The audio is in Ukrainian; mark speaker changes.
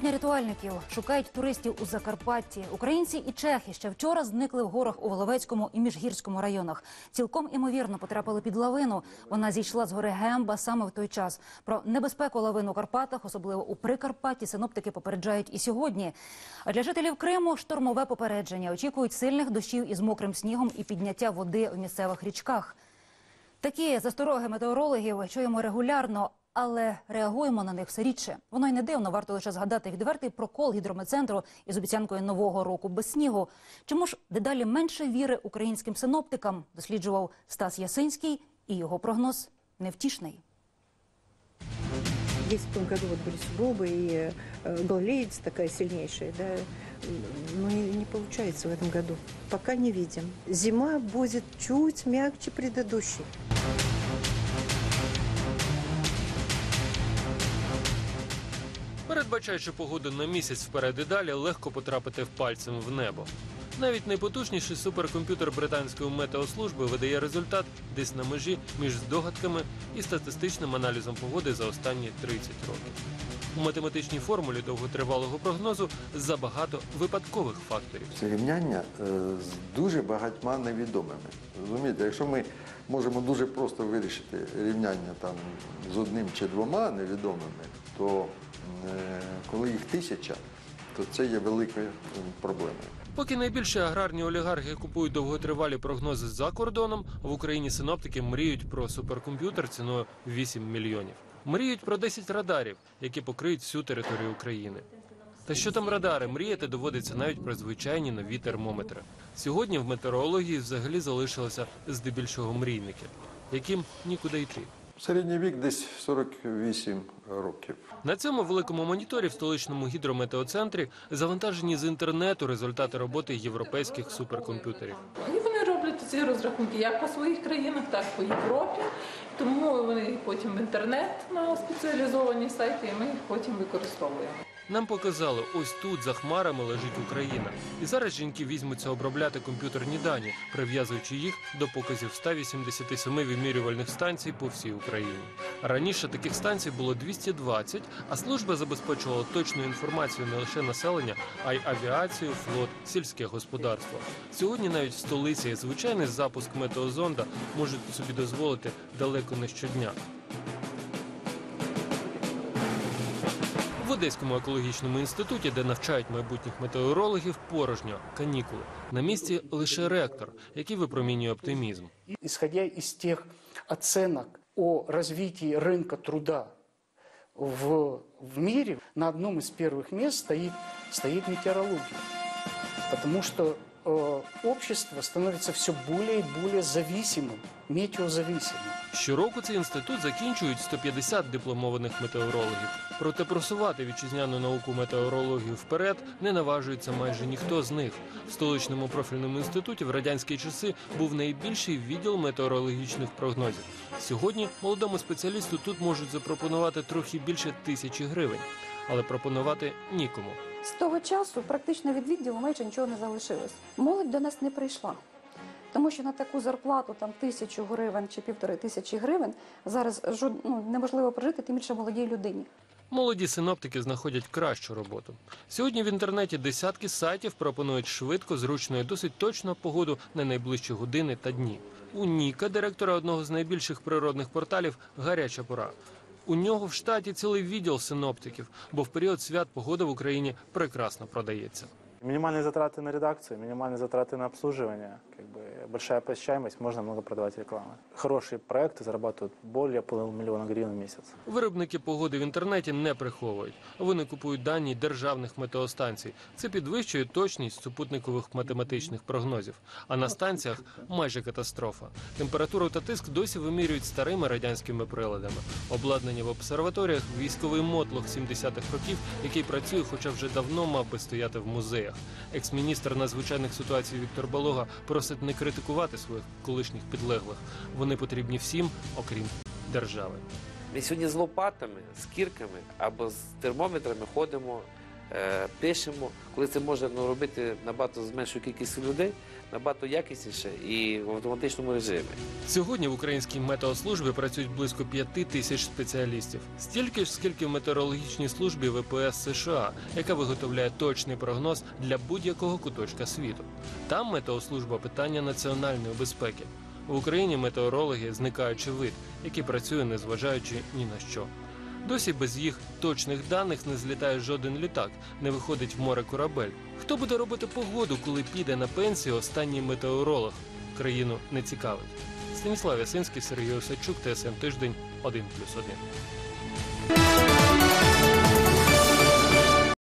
Speaker 1: Сотня рятувальників шукають туристів у Закарпатті. Українці і чехи ще вчора зникли в горах у Воловецькому і Міжгірському районах. Цілком імовірно потрапили під лавину. Вона зійшла з гори Гемба саме в той час. Про небезпеку лавин у Карпатах, особливо у Прикарпатті, синоптики попереджають і сьогодні. А для жителів Криму штормове попередження. Очікують сильних дощів із мокрим снігом і підняття води в місцевих річках. Такі застороги метеорологів чуємо регулярно, але реагуємо на них все рідше. Воно й не дивно, варто лише згадати відвертий прокол гідрометцентру із обіцянкою нового року без снігу. Чому ж дедалі менше віри українським синоптикам, досліджував Стас Ясинський, і його прогноз невтішний.
Speaker 2: Есть в том году вот были сугробы и э, гололедица такая сильнейшая, да, но не, не получается в этом году. Пока не видим. Зима будет чуть мягче предыдущей.
Speaker 3: Передбачаючи погоду на місяць вперед і далі, легко потрапити пальцем в небо. Навіть найпотужніший суперкомп'ютер британської метеослужби видає результат десь на межі між здогадками і статистичним аналізом погоди за останні 30 років. У математичній формулі довготривалого прогнозу забагато випадкових факторів.
Speaker 4: Це рівняння е, з дуже багатьма невідомими. Розумієте, якщо ми можемо дуже просто вирішити рівняння там з одним чи двома невідомими, то е, коли їх тисяча, то це є великою проблемою.
Speaker 3: Поки найбільші аграрні олігархи купують довготривалі прогнози за кордоном, в Україні синоптики мріють про суперкомп'ютер ціною 8 мільйонів. Мріють про 10 радарів, які покриють всю територію України. Та що там радари? Мріяти доводиться навіть про звичайні нові термометри. Сьогодні в метеорології взагалі залишилося здебільшого мрійники, яким нікуди йти.
Speaker 4: Середній вік десь 48 років.
Speaker 3: На цьому великому моніторі в столичному гідрометеоцентрі завантажені з інтернету результати роботи європейських суперкомп'ютерів.
Speaker 5: І вони роблять ці розрахунки як по своїх країнах, так і по Європі. Тому вони потім в інтернет на спеціалізовані сайти, і ми їх потім використовуємо.
Speaker 3: Нам показали, ось тут за хмарами лежить Україна. І зараз жінки візьмуться обробляти комп'ютерні дані, прив'язуючи їх до показів 187 вимірювальних станцій по всій Україні. Раніше таких станцій було 220, а служба забезпечувала точну інформацію не лише населення, а й авіацію, флот, сільське господарство. Сьогодні навіть в столиці звичайний запуск метеозонда можуть собі дозволити далеко не щодня. В Одеському екологічному інституті, де навчають майбутніх метеорологів, порожньо канікули. На місці лише ректор, який випромінює оптимізм.
Speaker 6: исходя из тех оценок о развитии рынка труда в, в мире, на одном из первых мест стоит, стоит метеорология. Потому что э, общество становится все более и более зависимым, метеозависимым.
Speaker 3: Щороку цей інститут закінчують 150 дипломованих метеорологів. Проте просувати вітчизняну науку метеорологію вперед не наважується майже ніхто з них. В столичному профільному інституті в радянські часи був найбільший відділ метеорологічних прогнозів. Сьогодні молодому спеціалісту тут можуть запропонувати трохи більше тисячі гривень, але пропонувати нікому.
Speaker 7: З того часу практично від відділу майже нічого не залишилось. Молодь до нас не прийшла. Тому що на таку зарплату там тисячу гривень чи півтори тисячі гривень зараз жод- ну, неможливо прожити, тим більше молодій людині.
Speaker 3: Молоді синоптики знаходять кращу роботу. Сьогодні в інтернеті десятки сайтів пропонують швидко, зручно і досить точно погоду на найближчі години та дні. У Ніка, директора одного з найбільших природних порталів, гаряча пора. У нього в штаті цілий відділ синоптиків, бо в період свят погода в Україні прекрасно продається.
Speaker 8: Минимальные затраты на редакцию, минимальные затраты на обслуживание, как бы большая посещаемость, можно много продавать рекламы. Хорошие проекты зарабатывают более полумиллиона гривен в месяц.
Speaker 3: Виробники погоди в інтернеті не приховують. Вони купують дані державних метеостанцій. Це підвищує точність супутникових математичних прогнозів. А на станціях майже катастрофа. Температуру та тиск досі вимірюють старими радянськими приладами. Обладнання в обсерваторіях військовий мотлох 70-х років, який працює, хоча вже давно мав би стояти в музеях. Екс-міністр надзвичайних ситуацій Віктор Балога просить не критикувати своїх колишніх підлеглих. Вони потрібні всім, окрім держави.
Speaker 9: Ми сьогодні з лопатами, з кірками або з термометрами ходимо, пишемо. Коли це може ну, робити набагато з меншою кількістю людей, набагато якісніше і в автоматичному режимі.
Speaker 3: Сьогодні в українській метеослужбі працюють близько п'яти тисяч спеціалістів. Стільки ж, скільки в метеорологічній службі ВПС США, яка виготовляє точний прогноз для будь-якого куточка світу. Там метеослужба питання національної безпеки. В Україні метеорологи зникаючий вид, який працює незважаючи ні на що. Досі без їх точних даних не злітає жоден літак, не виходить в море корабель. Хто буде робити погоду, коли піде на пенсію останній метеоролог? Країну не цікавить. Станіслав Ясинський, Сергій Осадчук, ТСН Тиждень, 1+,1.